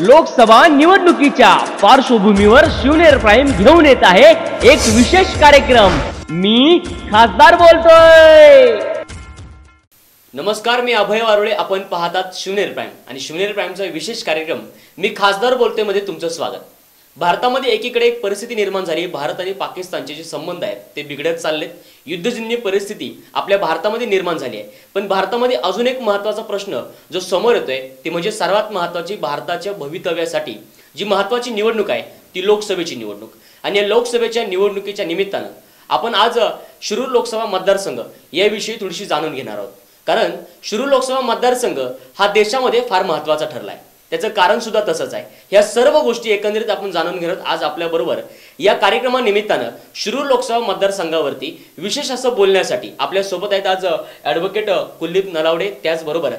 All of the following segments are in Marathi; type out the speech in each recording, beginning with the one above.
लोकसभा निवडणुकीच्या पार्श्वभूमीवर शिवनेर प्राईम घेऊन येत आहे एक विशेष कार्यक्रम. मी खासदार बोलतोय. नमस्कार मी अभय वारुळे. आपण पाहतात शिवनेर प्राईम. आणि शिवनेर प्राईमचा विशेष कार्यक्रम. मी खासदार बोलतोयमध्ये तुमचं स्वागत. भारतामध्ये एकीकडे एक परिस्थिती निर्माण झाली भारत आणि पाकिस्तानचे जे संबंध आहेत ते बिघडत चाललेत. युद्धजन्य परिस्थिती आपल्या भारतामध्ये निर्माण झाली आहे. पण भारतामध्ये अजून एक महत्त्वाचा प्रश्न जो समोर येतोय ते म्हणजे सर्वात महत्त्वाची भारताच्या भवितव्यासाठी जी महत्त्वाची निवडणूक आहे ती लोकसभेची निवडणूक. आणि या लोकसभेच्या निवडणुकीच्या निमित्तानं आपण आज शिरूर लोकसभा मतदारसंघ याविषयी थोडीशी जाणून घेणार आहोत. कारण शिरूर लोकसभा मतदारसंघ हा देशामध्ये फार महत्त्वाचा ठरला आहे त्याचं कारण सुद्धा तसंच आहे. ह्या सर्व गोष्टी एकंदरीत आपण जाणून घेत आज आपल्याबरोबर. या कार्यक्रमानिमित्तानं शिरूर लोकसभा मतदारसंघावरती विशेष असं बोलण्यासाठी आपल्यासोबत आहेत आज ॲडव्होकेट कुलदीप नलावडे. त्याचबरोबर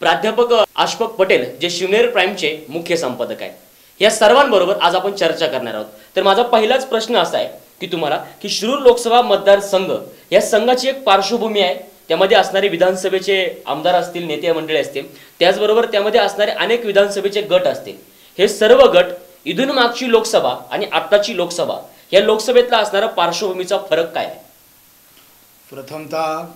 प्राध्यापक आशफक पटेल जे शिवनेर प्राईमचे मुख्य संपादक आहेत. या सर्वांबरोबर आज आपण चर्चा करणार आहोत. तर माझा पहिलाच प्रश्न असा आहे की तुम्हाला की शिरूर लोकसभा मतदारसंघ या संघाची एक पार्श्वभूमी आहे? त्यामध्ये असणारे विधानसभेचे आमदार असतील नेते मंडळी असतील त्याचबरोबर त्यामध्ये असणारे अनेक विधानसभेचे गट असतील. हे सर्व गट इथून मागची लोकसभा आणि आत्ताची लोकसभा या लोकसभेतला असणारा पार्श्वभूमीचा फरक काय आहे? प्रथमतः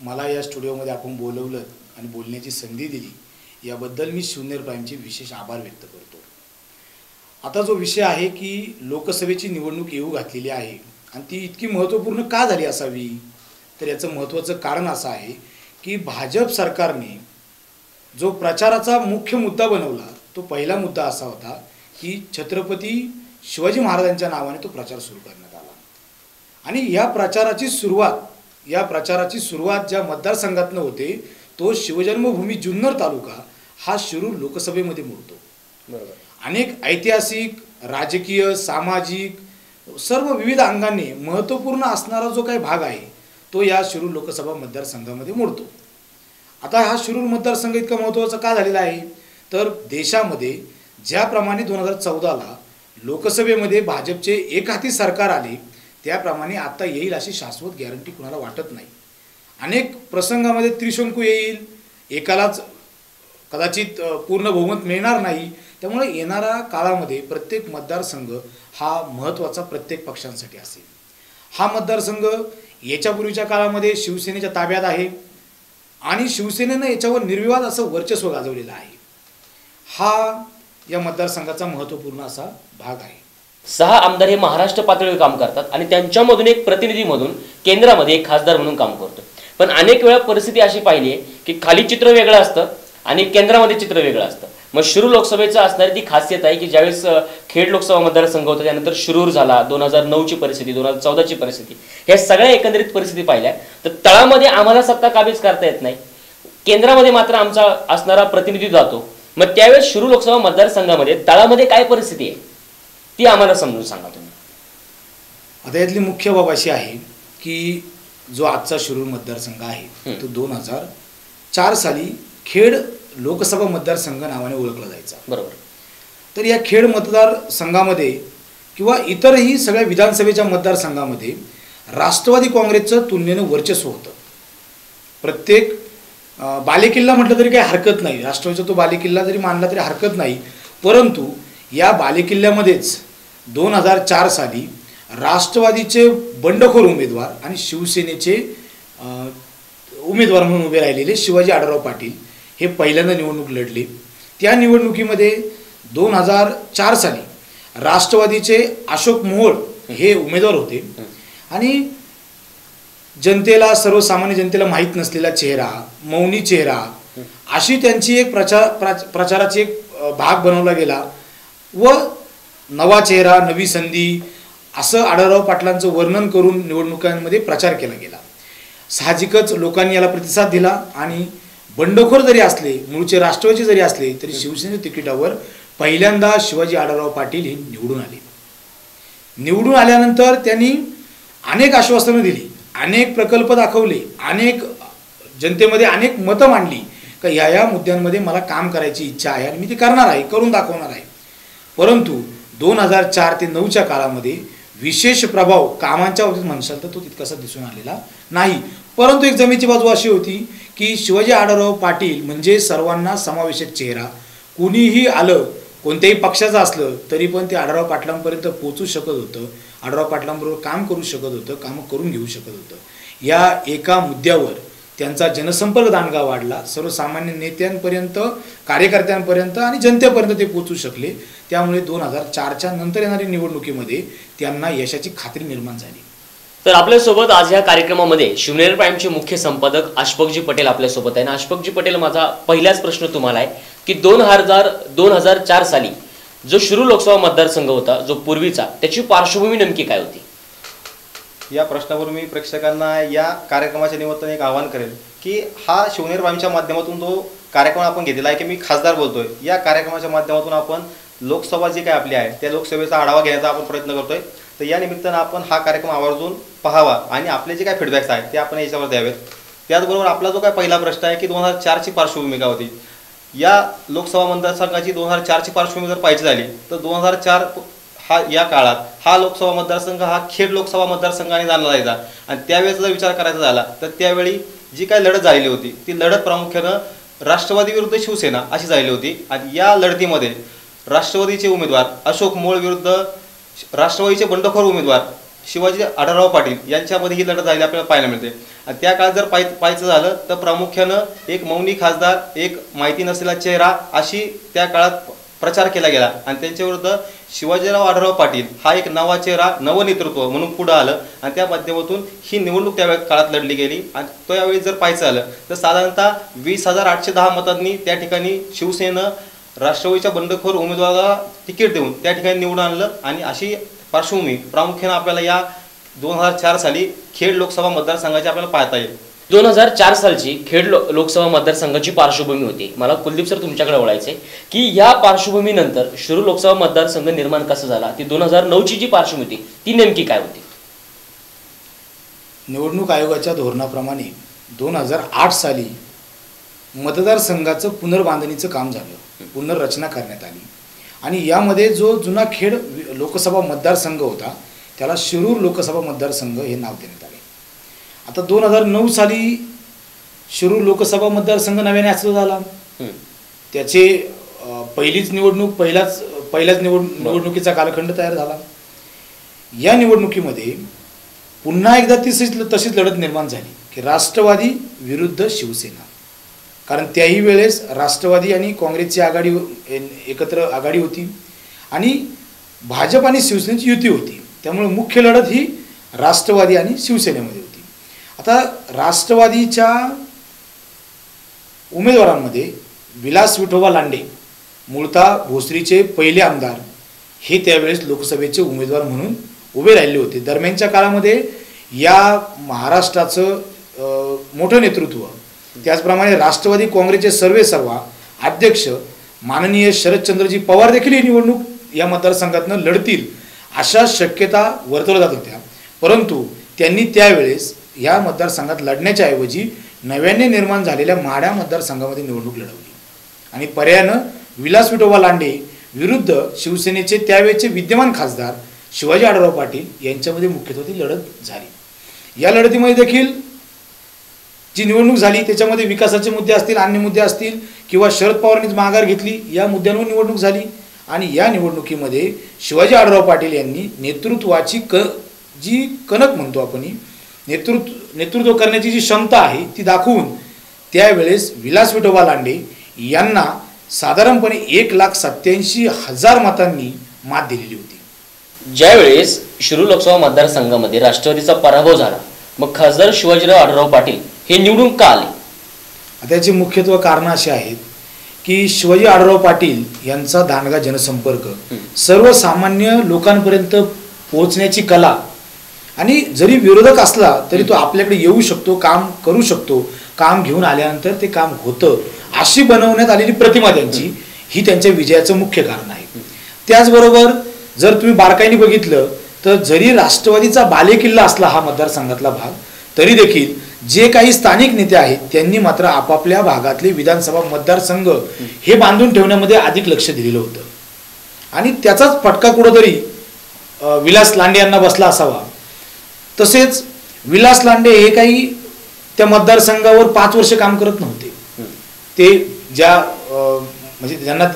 मला या स्टुडिओमध्ये आपण बोलवलं आणि बोलण्याची संधी दिली याबद्दल मी शिवनेर प्राईमचे विशेष आभार व्यक्त करतो. आता जो विषय आहे की लोकसभेची निवडणूक येऊ घातलेली आहे आणि ती इतकी महत्त्वपूर्ण का झाली असावी? तर याचं महत्त्वाचं कारण असं आहे की भाजप सरकारने जो प्रचाराचा मुख्य मुद्दा बनवला तो पहिला मुद्दा असा होता की छत्रपती शिवाजी महाराजांच्या नावाने तो प्रचार सुरू करण्यात आला. आणि या प्रचाराची सुरुवात या प्रचाराची सुरुवात ज्या मतदारसंघातनं होते तो शिवजन्मभूमी जुन्नर तालुका हा शिरूर लोकसभेमध्ये मोडतो. बरोबर. अनेक ऐतिहासिक राजकीय सामाजिक सर्व विविध अंगांनी महत्त्वपूर्ण असणारा जो काही भाग आहे तो या शिरूर लोकसभा मतदारसंघामध्ये मोडतो. आता हा शिरूर मतदारसंघ इतका महत्त्वाचा का झालेला आहे? तर देशामध्ये ज्याप्रमाणे दोन हजार चौदाला लोकसभेमध्ये भाजपचे एकहाती सरकार आले त्याप्रमाणे आता येईल अशी शाश्वत गॅरंटी कुणाला वाटत नाही. अनेक प्रसंगामध्ये त्रिशंकू येईल एकालाच कदाचित पूर्ण बहुमत मिळणार नाही. त्यामुळे येणाऱ्या काळामध्ये प्रत्येक मतदारसंघ हा महत्त्वाचा प्रत्येक पक्षांसाठी असेल. हा मतदारसंघ याच्यापूर्वीच्या काळामध्ये शिवसेनेच्या ताब्यात आहे. आणि शिवसेनेनं याच्यावर निर्विवाद असं वर्चस्व गाजवलेलं आहे. हा या मतदारसंघाचा महत्त्वपूर्ण असा भाग आहे. सहा आमदार हे महाराष्ट्र पातळीवर काम करतात आणि त्यांच्यामधून एक प्रतिनिधी म्हणून केंद्रामध्ये एक खासदार म्हणून काम करतो पण अनेक वेळा परिस्थिती अशी पाहिली आहे की खाली चित्र वेगळं असतं आणि केंद्रामध्ये चित्र वेगळं असतं. मग शिरूर लोकसभेचं असणारी ती खासियत आहे की ज्यावेळेस खेड लोकसभा मतदारसंघ होता त्यानंतर शिरूर झाला दोन हजार नऊची परिस्थिती दोन हजार चौदाची परिस्थिती. ह्या सगळ्या एकंदरीत परिस्थिती पाहिल्या. तर तळामध्ये आम्हाला सत्ता काबीज करता येत नाही. केंद्रामध्ये मात्र आमचा असणारा प्रतिनिधी जातो. मग त्यावेळेस शिरूर लोकसभा मतदारसंघामध्ये तळामध्ये काय परिस्थिती आहे? ती आम्हाला समजून सांगा तुम्ही. आता यातली मुख्य बाब अशी आहे की जो आजचा शिरूर मतदारसंघ आहे. तो दोन हजार चार साली खेड लोकसभा मतदारसंघ नावाने ओळखला जायचा. बरोबर. तर या खेड मतदारसंघामध्ये किंवा इतरही सगळ्या विधानसभेच्या मतदारसंघामध्ये राष्ट्रवादी काँग्रेसचं तुलनेनं वर्चस्व होतं. प्रत्येक बालेकिल्ला म्हटलं तरी काही हरकत नाही. राष्ट्रवादीचा तो बालेकिल्ला जरी मानला तरी हरकत नाही. परंतु या बालेकिल्ल्यामध्येच दोन हजार चार साली राष्ट्रवादीचे बंडखोर उमेदवार आणि शिवसेनेचे उमेदवार म्हणून उभे राहिलेले शिवाजी आढळराव पाटील हे पहिल्यांदा निवडणूक लढली. त्या निवडणुकीमध्ये दोन हजार चार साली राष्ट्रवादीचे अशोक मोहोळ हे उमेदवार होते. आणि जनतेला सर्वसामान्य जनतेला माहीत नसलेला चेहरा मौनी चेहरा अशी त्यांची एक प्रचार प्रा- प्रचाराची एक भाग बनवला गेला व नवा चेहरा नवी संधी असं आढळराव पाटलांचं वर्णन करून निवडणुकांमध्ये प्रचार केला गेला. साहजिकच लोकांनी याला प्रतिसाद दिला आणि बंडखोर जरी असले मूळचे राष्ट्रवादी जरी असले तरी शिवसेने तिकिटावर पहिल्यांदा शिवाजी आढळराव पाटील हे निवडून आले. निवडून आल्यानंतर त्यांनी अनेक आश्वासनं दिली अनेक प्रकल्प दाखवले अनेक जनतेमध्ये अनेक मतं मांडली का या या मुद्द्यांमध्ये मला काम करायची इच्छा आहे आणि मी ते करणार आहे करून दाखवणार आहे. परंतु दोन हजार चार ते नऊच्या काळामध्ये विशेष प्रभाव कामांच्या बाबतीत म्हणसाल तर तो तितकासा दिसून आलेला नाही. परंतु एक जमेची बाजू अशी होती की शिवाजी आढळराव पाटील म्हणजे सर्वांना समावेशक चेहरा. कुणीही आलं कोणत्याही पक्षाचं असलं तरी पण ते आढळराव पाटलांपर्यंत पोचू शकत होतं. आढळराव पाटलांबरोबर काम करू शकत होतं कामं करून घेऊ शकत होतं. या एका मुद्द्यावर त्यांचा जनसंपर्क दांडगा वाढला. सर्वसामान्य नेत्यांपर्यंत कार्यकर्त्यांपर्यंत आणि जनतेपर्यंत ते पोचू शकले. त्यामुळे दोन हजार चारच्या नंतर येणाऱ्या निवडणुकीमध्ये त्यांना यशाची खात्री निर्माण झाली. तर आपल्यासोबत आज या कार्यक्रमामध्ये शिवनेर प्राईमचे मुख्य संपादक अशफकजी पटेल आपल्यासोबत आहे. आणि अशफकजी पटेल माझा पहिलाच प्रश्न तुम्हाला आहे की दोन हजार दोन हजार चार साली जो शिरू लोकसभा मतदारसंघ होता जो पूर्वीचा त्याची पार्श्वभूमी नेमकी काय होती? या प्रश्नावर मी प्रेक्षकांना या कार्यक्रमाच्या निमित्ताने एक आवाहन करेल की हा शिवनेर बाईंच्या माध्यमातून जो कार्यक्रम आपण घेतलेला आहे की मी खासदार बोलतोय या कार्यक्रमाच्या माध्यमातून आपण लोकसभा जी काय आपली आहे त्या लोकसभेचा आढावा घेण्याचा आपण प्रयत्न करतोय. तर या निमित्तानं आपण हा कार्यक्रम आवर्जून पाहावा आणि आपले जे काय फीडबॅक्स आहेत ते आपण याच्यावर द्यावेत. त्याचबरोबर आपला जो काय पहिला प्रश्न आहे की दोन हजार चारची पार्श्वभूमिका होती? या लोकसभा मतदारसंघाची दोन हजार चारची पार्श्वभूमी जर पाहिजे झाली तर दोन हजार चार हा या काळात हा लोकसभा मतदारसंघ हा खेड लोकसभा मतदारसंघाने जाणला जायचा. आणि त्यावेळेचा जर विचार करायचा झाला तर त्यावेळी जी काही लढत झालेली होती ती लढत प्रामुख्यानं राष्ट्रवादी विरुद्ध शिवसेना अशी झालेली होती. आणि या लढतीमध्ये राष्ट्रवादीचे उमेदवार अशोक मोळ विरुद्ध राष्ट्रवादीचे बंडखोर उमेदवार शिवाजी आढळराव पाटील यांच्यामध्ये ही लढत झाली आपल्याला पाहायला मिळते. आणि त्या काळात जर पाहाय पाहायचं झालं तर प्रामुख्यानं एक मौनी खासदार एक माहिती नसलेला चेहरा अशी त्या काळात प्रचार केला गेला. आणि त्यांच्याविरुद्ध शिवाजीराव आढळराव पाटील हा एक नवा चेहरा नवनेतृत्व म्हणून पुढं आलं. आणि त्या माध्यमातून ही निवडणूक त्या काळात लढली गेली. आणि त्यावेळी जर पाहायचं आलं तर साधारणतः वीस हजार आठशे दहा मतांनी त्या ठिकाणी शिवसेनेनं राष्ट्रवादीच्या बंडखोर उमेदवाराला तिकीट देऊन त्या ठिकाणी निवडून आणलं. आणि अशी पार्श्वभूमी प्रामुख्यानं आपल्याला या दोन हजार चार साली खेड लोकसभा मतदारसंघाची आपल्याला पाहता येईल. दोन हजार चार सालची खेड लो लोकसभा मतदारसंघाची पार्श्वभूमी होती. मला कुलदीप सर तुमच्याकडे ओळायचे की या पार्श्वभूमीनंतर शिरूर लोकसभा मतदारसंघ निर्माण कसा झाला? ती दोन हजार नऊची जी पार्श्वभूमी होती ती नेमकी काय होती? निवडणूक आयोगाच्या धोरणाप्रमाणे दोन हजार आठ साली मतदारसंघाचं पुनर्बांधणीचं काम झालं. पुनर्रचना करण्यात आली. आणि यामध्ये जो जुना खेड लोकसभा मतदारसंघ होता त्याला शिरूर लोकसभा मतदारसंघ हे नाव देण्यात आले. आता दोन हजार नऊ साली शिरूर लोकसभा मतदारसंघ नव्याने अस्तित्व झाला. त्याचे पहिलीच निवडणूक पहिलाच पहिल्याच निवड निवडणुकीचा कालखंड तयार झाला. या निवडणुकीमध्ये पुन्हा एकदा तशीच तशीच लढत निर्माण झाली की राष्ट्रवादी विरुद्ध शिवसेना. कारण त्याही वेळेस राष्ट्रवादी आणि काँग्रेसची आघाडी एकत्र आघाडी होती. आणि भाजप आणि शिवसेनेची युती होती. त्यामुळे मुख्य लढत ही राष्ट्रवादी आणि शिवसेनेमध्ये होती. आता राष्ट्रवादीच्या उमेदवारांमध्ये विलास विठोबा लांडे मूळतः भोसरीचे पहिले आमदार हे त्यावेळेस लोकसभेचे उमेदवार म्हणून उभे राहिले होते. दरम्यानच्या काळामध्ये या महाराष्ट्राचं मोठं नेतृत्व त्याचप्रमाणे राष्ट्रवादी काँग्रेसचे सर्वे सर्वा अध्यक्ष माननीय शरदचंद्रजी पवार देखील ही निवडणूक या मतदारसंघातनं लढतील अशा शक्यता वर्तवल्या जात होत्या. परंतु त्यांनी त्यावेळेस या मतदारसंघात लढण्याच्या ऐवजी नव्याने निर्माण झालेल्या माढ्या मतदारसंघामध्ये निवडणूक लढवली. आणि पर्यायानं विलास विठोबा लांडे विरुद्ध शिवसेनेचे त्यावेळेचे विद्यमान खासदार शिवाजी आढळराव पाटील यांच्यामध्ये मुख्यत्वे ती लढत झाली. या लढतीमध्ये देखील जी निवडणूक झाली त्याच्यामध्ये विकासाचे मुद्दे असतील अन्य मुद्दे असतील किंवा शरद पवारांनीच माघार घेतली या मुद्द्यांवर निवडणूक झाली. आणि या निवडणुकीमध्ये शिवाजी आढळराव पाटील यांनी नेतृत्वाची क जी कणक म्हणतो आपण ही, नेतृत्व नेतृत्व करण्याची जी क्षमता आहे ती दाखवून त्यावेळेस विलास विठोबा लांडे यांना साधारणपणे एक लाख सत्याऐंशी हजार मतांनी मात दिलेली होती. ज्यावेळेस शिरूर लोकसभा मतदारसंघामध्ये राष्ट्रवादीचा पराभव झाला मग खासदार शिवाजीराव आढळराव पाटील हे निवडून का आले? आता याची मुख्यत्व कारणं अशी आहेत की शिवाजी आढळराव पाटील यांचा दांडगा जनसंपर्क सर्वसामान्य लोकांपर्यंत पोहोचण्याची कला आणि जरी विरोधक असला तरी तो आपल्याकडे येऊ शकतो काम करू शकतो. काम घेऊन आल्यानंतर ते काम होतं. अशी बनवण्यात आलेली प्रतिमा त्यांची ही त्यांच्या विजयाचं मुख्य कारण आहे. त्याचबरोबर जर तुम्ही बारकाईने बघितलं तर जरी राष्ट्रवादीचा बालेकिल्ला असला हा मतदारसंघातला भाग तरी देखील जे काही स्थानिक नेते आहेत त्यांनी मात्र आपापल्या भागातले विधानसभा मतदारसंघ हे बांधून ठेवण्यामध्ये अधिक लक्ष दिलेलं होतं. आणि त्याचाच फटका कुठंतरी विलास लांडे यांना बसला असावा. तसेच विलास लांडे हे काही त्या मतदारसंघावर पाच वर्ष काम करत नव्हते. ते ज्या म्हणजे ज्यांना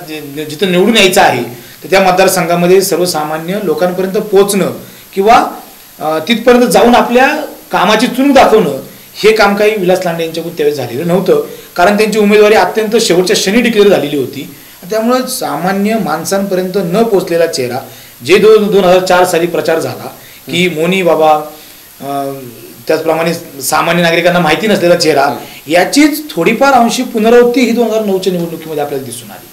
जिथं निवडून यायचं आहे तर त्या मतदारसंघामध्ये सर्वसामान्य लोकांपर्यंत पोहोचणं किंवा तिथपर्यंत जाऊन आपल्या कामाची चुणूक दाखवणं हे काम काही विलास लांडे यांच्याकडून त्यावेळेस झालेलं नव्हतं. कारण त्यांची उमेदवारी अत्यंत शेवटच्या शनी डिक्लेअर झालेली होती. त्यामुळं सामान्य माणसांपर्यंत न पोचलेला चेहरा जे दोन दोन हजार चार साली प्रचार झाला की मोनी बाबा त्याचप्रमाणे सामान्य नागरिकांना माहिती नसलेला चेहरा याचीच थोडीफार अंशी पुनरावृत्ती ही दोन हजार नऊच्या निवडणुकीमध्ये आपल्याला दिसून आली.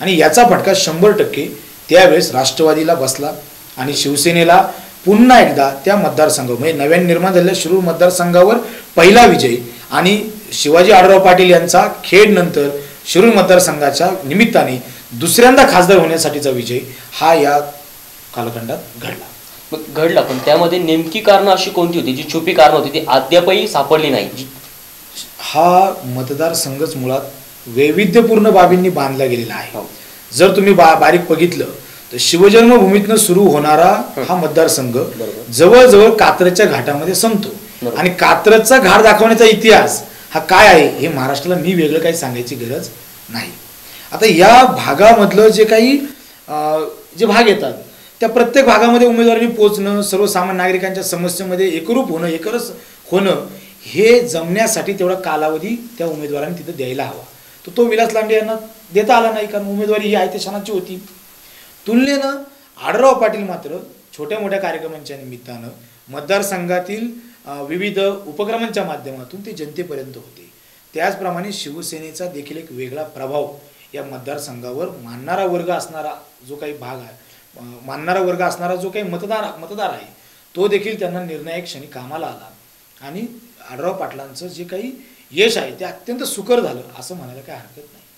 आणि याचा फटका शंभर टक्के त्यावेळेस राष्ट्रवादीला बसला आणि शिवसेनेला पुन्हा एकदा त्या मतदारसंघ म्हणजे नव्याने निर्माण झालेल्या शिरूर मतदारसंघावर पहिला विजय आणि शिवाजी आढराव पाटील यांचा खेड नंतर शिरूर मतदारसंघाच्या निमित्ताने दुसऱ्यांदा खासदार होण्यासाठीचा विजय हा या कालखंडात घडला. घडला पण त्यामध्ये नेमकी कारणं अशी कोणती होती जी छुपी कारणं होती ती अद्यापही सापडली नाही जी हा मतदारसंघच मुळात वैविध्यपूर्ण बाबींनी बांधला गेलेला आहे हो. जर तुम्ही बा बारीक बघितलं तर शिवजन्मभूमीतनं सुरू होणारा हा मतदारसंघ. जवळजवळ कात्रजच्या घाटामध्ये संपतो. आणि कात्रजचा घाट दाखवण्याचा इतिहास हा काय आहे हे महाराष्ट्राला मी वेगळं काही सांगायची गरज नाही आता या भागामधलं जे काही जे भाग येतात त्या प्रत्येक भागामध्ये उमेदवारांनी पोहोचणं सर्वसामान्य नागरिकांच्या समस्येमध्ये एकरूप होणं एकरस होणं हे जमण्यासाठी तेवढा कालावधी त्या उमेदवारांनी तिथं द्यायला हवा. तर तो विलास लांडे यांना देता आला नाही कारण उमेदवारी ही आहे क्षणाची होती. तुलनेनं आडराव पाटील मात्र छोट्या मोठ्या कार्यक्रमांच्या निमित्तानं मतदारसंघातील विविध उपक्रमांच्या माध्यमातून ते जनतेपर्यंत होते. त्याचप्रमाणे शिवसेनेचा देखील एक वेगळा प्रभाव या मतदारसंघावर मानणारा वर्ग असणारा जो काही भाग आहे मानणारा वर्ग असणारा जो काही मतदार मतदार आहे तो देखील त्यांना निर्णायक क्षणी कामाला आला. आणि आढराव पाटलांचं जे काही यश आहे ते अत्यंत सुकर झालं असं म्हणायला काही हरकत नाही.